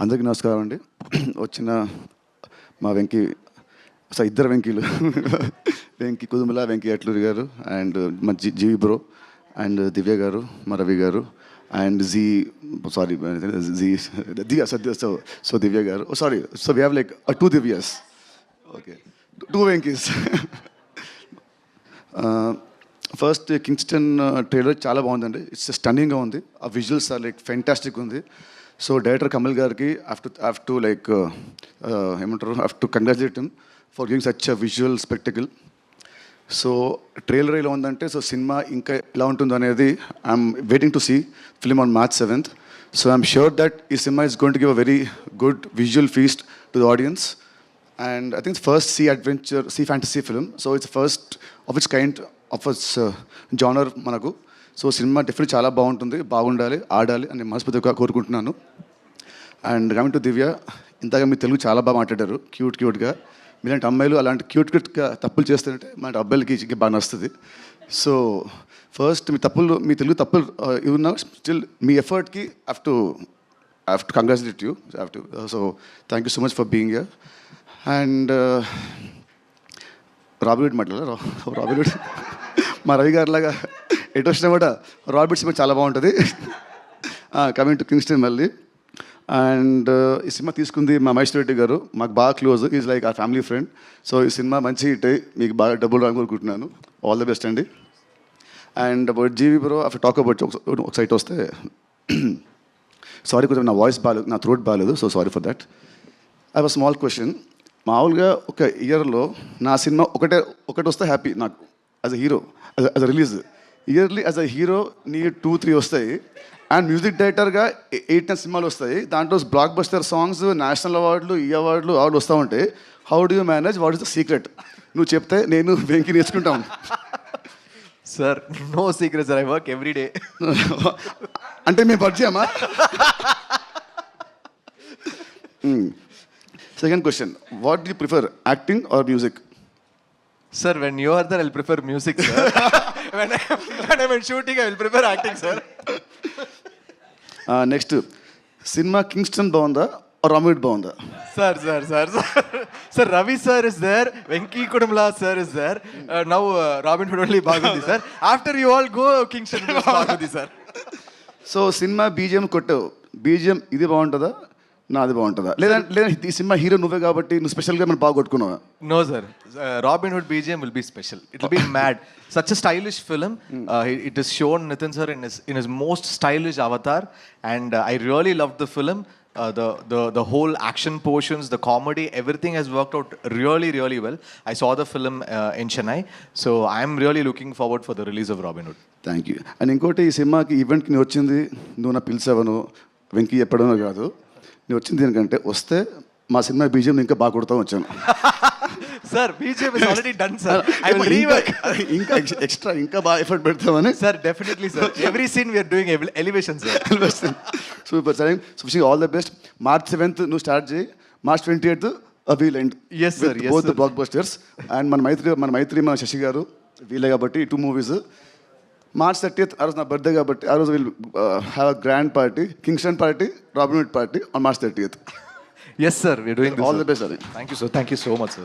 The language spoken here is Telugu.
అందరికీ నమస్కారం అండి. వచ్చిన మా వెంకీ సో ఇద్దరు వెంకీలు. వెంకీ కుదుమల వెంకీ అట్లూరి గారు అండ్ మా G GV bro and Divya garu మా Ravi garu and G sorry G Divya sadya so so Divya garu. Oh sorry so we have like two Divyas. Okay. Two Venkys. First Kingston trailer చాలా బాగుందండి. ఇట్స్ స్టన్నింగ్గా ఉంది. ఆ విజువల్స్ ఆర్ లైక్ ఫెంటాస్టిక్ ఉంది. సో డైరెక్టర్ కమల్ గారికి have to have to like ఏమంటారు? Have to congratulate for giving such a visual spectacle so trailer ఎలా ఉందంటే సో సినిమా ఇంకా ఎలా ఉంటుందో అనేది I'm waiting to see film on March seventh so I'm sure that ఈ cinema is going to give a very good visual feast to the audience and I think first sea adventure sea fantasy film so it's first of its kind of its genre uh, మనకు. సో సినిమా డెఫినెట్ చాలా బాగుంటుంది బాగుండాలి ఆడాలి అని మనస్ఫూర్తిగా కోరుకుంటున్నాను. అండ్ కమింగ్ టు దివ్య ఇంతగా మీ తెలుగు చాలా బాగా మాట్లాడారు క్యూట్ క్యూట్గా మీలాంటి అమ్మాయిలు అలాంటి క్యూట్ క్యూట్గా తప్పులు చేస్తుంటే మన అబ్బాయిలకి ఇంకా బాగా నస్తుంది సో ఫస్ట్ మీ తప్పులు మీ తెలుగు తప్పులు uh, స్టిల్ మీ ఎఫర్ట్కి have to have to congratulate you have to so thank you so much for being here and robbed మాట్లాడారు రాబిడ్ మా రవి గారిలాగా ఎటు వచ్చినా కూడా రాబిట్ సినిమా చాలా బాగుంటుంది. కమింగ్ టు కింగ్స్టన్ మళ్ళీ. అండ్ ఈ సినిమా తీసుకుంది మా మహేష్ రెడ్డి గారు. మాకు బాగా close is like a family friend so ఈ సినిమా మంచి హిట్ మీకు బాగా డబ్బులు రాని కోరుకుంటున్నాను ఆల్ ద బెస్ట్ అండి. And about GV bro of talk about ఒక సైట్ వస్తే సారీ కొంచెం నా వాయిస్ బాగాలేదు నా థ్రోట్ బాగాలేదు so sorry for that I was small question మామూలుగా ఒక ఇయర్లో నా సినిమా ఒకటే ఒకటి వస్తే హ్యాపీ నాకు as a hero as a release yearly as a hero నీ టూ త్రీ వస్తాయి. అండ్ మ్యూజిక్ డైరెక్టర్గా ఎయిట్ టెన్ సినిమాలు వస్తాయి? దాంట్లో బ్లాక్ బస్టర్ సాంగ్స్ నేషనల్ అవార్డులు ఈ అవార్డులు అవార్డులు వస్తూ ఉంటాయి how do you manage what is the secret నువ్వు చెప్తే నేను వెంకి నేర్చుకుంటాను sir no secret sir I work every day అంటే మేము పరిచయమా second question what you prefer acting or music sir when you are there I prefer music sir in shooting I will prefer acting sir. Next cinema Kingston బాగుందా రామిడ్ బాగుందా sir sir sir sir sir Ravi sir is there Venki కుటుంబలా sir is there now Robin Hood only బాగుంది sir after you all go Kingston బాగుంది సార్ సో సినిమా బీజిఎం కొట్టావు బీజిఎం ఇది బాగుంటుందా? నాది బాగుంటుందా లేదంటే లేదంటే ఈ సినిమా హీరో నువ్వే కాబట్టి నువ్వు స్పెషల్గా మనం బాగా కొట్టుకున్నావా No, sir. Uh, Robin Hood BGM will be special. It will be mad. Such a stylish film. Uh, it- it is shown Nitin sir in his in his most stylish avatar, and uh, I really loved the film. Uh, the the the whole action portions, the comedy, everything has worked out really really well. I saw the film uh, in Chennai, so I am really looking forward for the release of Robin Hood. Thank you and ఇంకోటి ఈ సినిమాకి ఈవెంట్కి వచ్చింది నువ్వు నా పిలిచావను వెంకీ చెప్పడమో కాదు నువ్వు వచ్చింది దేనికంటే వస్తే మా సినిమా బీజిఎం ఇంకా బాగా కొడతాం వచ్చాను is already done, sir. I will ఇంకా ఎక్స్ట్రా ఇంకా బాగా ఎఫర్ట్ పెడతామని sir. Every scene we are doing ele- elevation, sir. Super sir so wishing all the best March seventh నువ్వు స్టార్ట్ చేయి March twenty eighth weekend Yes, sir. Yes, both. Blockbusters and మన మైత్రి మన మైత్రి మన శశి గారు వీలే కాబట్టి టూ మూవీస్ మార్చ్ థర్టీఎత్ ఆ రోజు నా బర్త్డే కాబట్టి ఆ రోజు will have a grand party Kingston party Robinhood party on March thirtieth Yes, sir. We are doing this. All sir. The best అది Thank you, sir. Thank you so much, sir.